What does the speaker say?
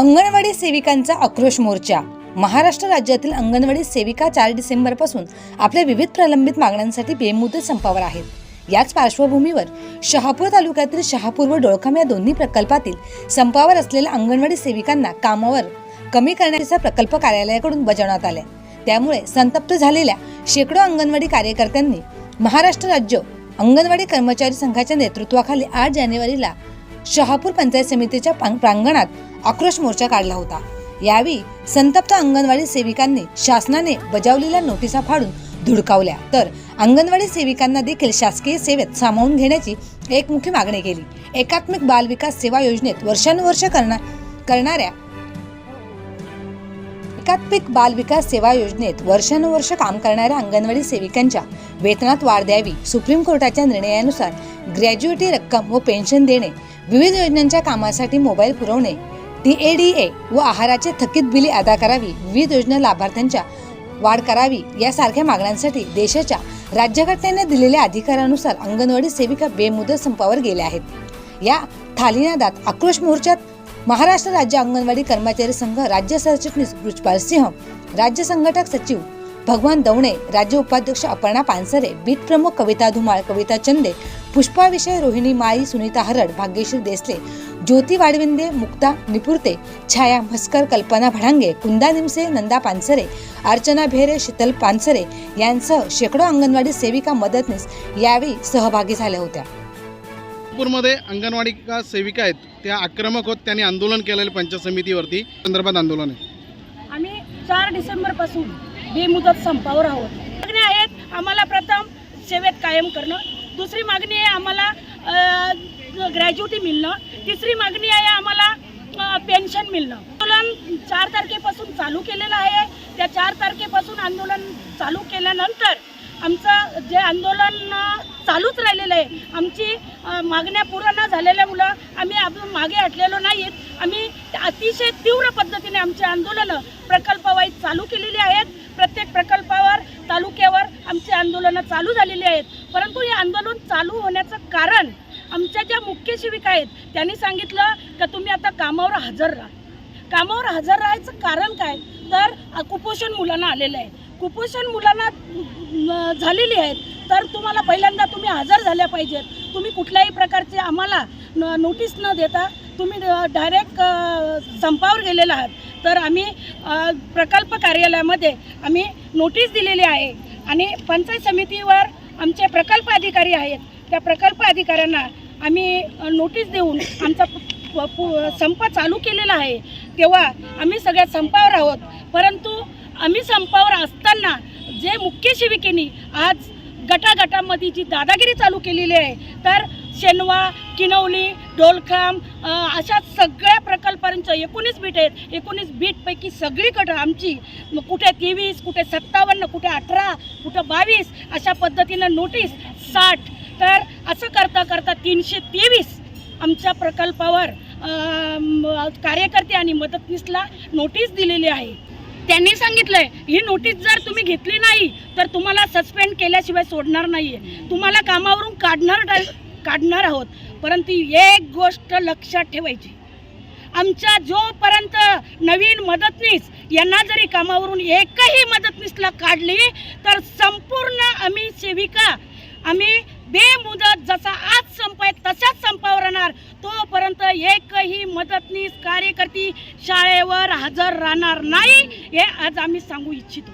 अंगणवाडी सेविकांचा आक्रोश मोर्चा. महाराष्ट्र राज्यातील अंगणवाडी सेविका चार डिसेंबरपासून आपल्या विविध प्रलंबित मागण्यांसाठी बेमुदत संपावर आहेत. याच पार्श्वभूमीवर शहापूर तालुक्यातील शहापूर व डोळखाम या दोन्ही प्रकल्पातील संपावर असलेल्या अंगणवाडी सेविकांना कामावर कमी करण्याचा प्रकल्प कार्यालयाकडून बजावण्यात आले त्यामुळे संतप्त झालेल्या शेकडो अंगणवाडी कार्यकर्त्यांनी महाराष्ट्र राज्य अंगणवाडी कर्मचारी संघाच्या नेतृत्वाखाली आठ जानेवारीला शहापूर पंचायत समितीच्या प्रांगणात आक्रोश मोर्चा काढला होता. यावेळी संतप्त अंगणवाडी सेविकांनी शासनाने बजावलेल्या नोटिसा फाडून धुडकावल्या. तर अंगणवाडी सेविकांना देखील शासकीय सेवेत सामावून घेण्याची एकमुखी मागणी केली. एकात्मिक बाल विकास सेवा योजनेत वर्षानुवर्ष करणार करणाऱ्या एकात्मिक बाल विकास सेवा योजनेत वर्षानुवर्ष काम करणाऱ्या अंगणवाडी सेविकांच्या वेतनात वाढ द्यावी सुप्रीम कोर्टाच्या निर्णयानुसार ग्रॅज्युएटी रक्कम व पेन्शन देणे विविध योजनांच्या कामासाठी मोबाईल पुरवणे टीएडीए व आहाराचे थकीत बिले अदा करावी विविध योजना लाभार्थ्यांच्या वाढ करावी यासारख्या मागण्यांसाठी देशाच्या राज्यघटनेने दिलेल्या अधिकारानुसार अंगणवाडी सेविका बेमुदत संपावर गेल्या आहेत. या थालीनादात आक्रोश मोर्चात महाराष्ट्र राज्य अंगणवाडी कर्मचारी संघ राज्य सरचिटणीस बृजपाल सिंह राज्य संघटक सचिव भगवान दवणे राज्य उपाध्यक्ष अपर्णा पानसरे बीट प्रमुख कविता धुमाळ कविता चंदे पुष्पा विषय रोहिणी माळी सुनीता हरड भाग्यश्री देसले ज्योती वाडविंदे मुक्ता निपुरते छाया म्हस्कर कल्पना भडांगे कुंदा निमसे नंदा पानसरे अर्चना भेरे शीतल पानसरे यांसह शेकडो अंगणवाडी सेविका मदतनीस यावेळी सहभागी झाल्या होत्या. नागपूरमध्ये अंगणवाडी का सेविका आहेत त्या आक्रमक होत त्यांनी आंदोलन केलेलं पंचायत समितीवरती संदर्भात आंदोलन आहे. आम्ही चार डिसेंबरपासून बेमुदत संपावर आहोत. मागणी आहेत आम्हाला प्रथम सेवेत कायम करणं. दुसरी मागणी आहे आम्हाला ग्रॅज्युटी मिळणं. तिसरी मागणी आहे आम्हाला पेन्शन मिळणं. आंदोलन चार तारखेपासून चालू केलेलं आहे. त्या चार तारखेपासून आंदोलन चालू केल्यानंतर आमचं जे आंदोलन चालूच राहिलेलं आहे. आमची मागण्या पूर्ण न झालेल्यामुळं आम्ही आपण मागे हटलेलो नाहीत. आम्ही अतिशय तीव्र पद्धतीने आमचे आंदोलनं प्रकल्पवाईज चालू केलेली आहेत. प्रत्येक प्रकल्पावर तालुक्यावर आमची आंदोलनं चालू झालेली आहेत. परंतु हे आंदोलन चालू होण्याचं कारण आमच्या ज्या मुख्य शिविका आहेत त्यांनी सांगितलं का तुम्ही आता कामावर हजर राहा. कामावर हजर राहायचं कारण काय? तर कुपोषण मुलांना आलेलं आहे. कुपोषण मुलांना झालेली आहेत. तर तुम्हाला पहिल्यांदा तुम्ही हजर झाल्या पाहिजेत. तुम्ही कुठल्याही प्रकारचे आम्हाला न नोटीस न देता तुम्ही डायरेक्ट संपावर गेलेला आहात. तर आम्ही प्रकल्प कार्यालयामध्ये आम्ही नोटीस दिलेली आहे आणि पंचायत समितीवर आमचे प्रकल्प अधिकारी आहेत. त्या प्रकल्प अधिकाऱ्यांना आम्ही नोटीस देऊन आमचा प- पु- संप चालू केलेला आहे. तेव्हा आम्ही सगळ्या संपावर आहोत. परंतु आम्ही संपावर असताना जे मुख्य शिविकेनी आज गटागटामध्ये जी दादागिरी चालू केलेली आहे तर शेनवा किनवली डोलखाम अशा सगळ्या प्रकल्पांचं एकोणीस बीट आहेत. एकोणीस बीटपैकी सगळीकडं आमची. कुठे तेवीस कुठे सत्तावन्न कुठे अठरा कुठं बावीस अशा पद्धतीनं नोटीस साठ. तर असं करता करता तीनशे तेवीस आमच्या प्रकल्पावर कार्यकर्ते आणि मदतनीसला नोटीस दिलेली आहे. त्यांनी सांगितलंय ही नोटीस जर तुम्ही घेतली नाही तर तुम्हाला सस्पेंड केल्याशिवाय सोडणार नाही आहे तुम्हाला कामावरून काढणार काढणार आहोत. परंतु एक गोष्ट लक्षात ठेवायची. आमच्या जोपर्यंत नवीन मदतनीस यांना जरी कामावरून एकही मदतनीसला काढली तर संपूर्ण आम्ही सेविका आम्ही बेमुदत जसा आज संपाय तसाच तशाच संपावर राहणार. तोपर्यंत एकही मदतनीस कार्यकर्ती शाळेवर हजर राहणार नाही हे आज आम्ही सांगू इच्छितो.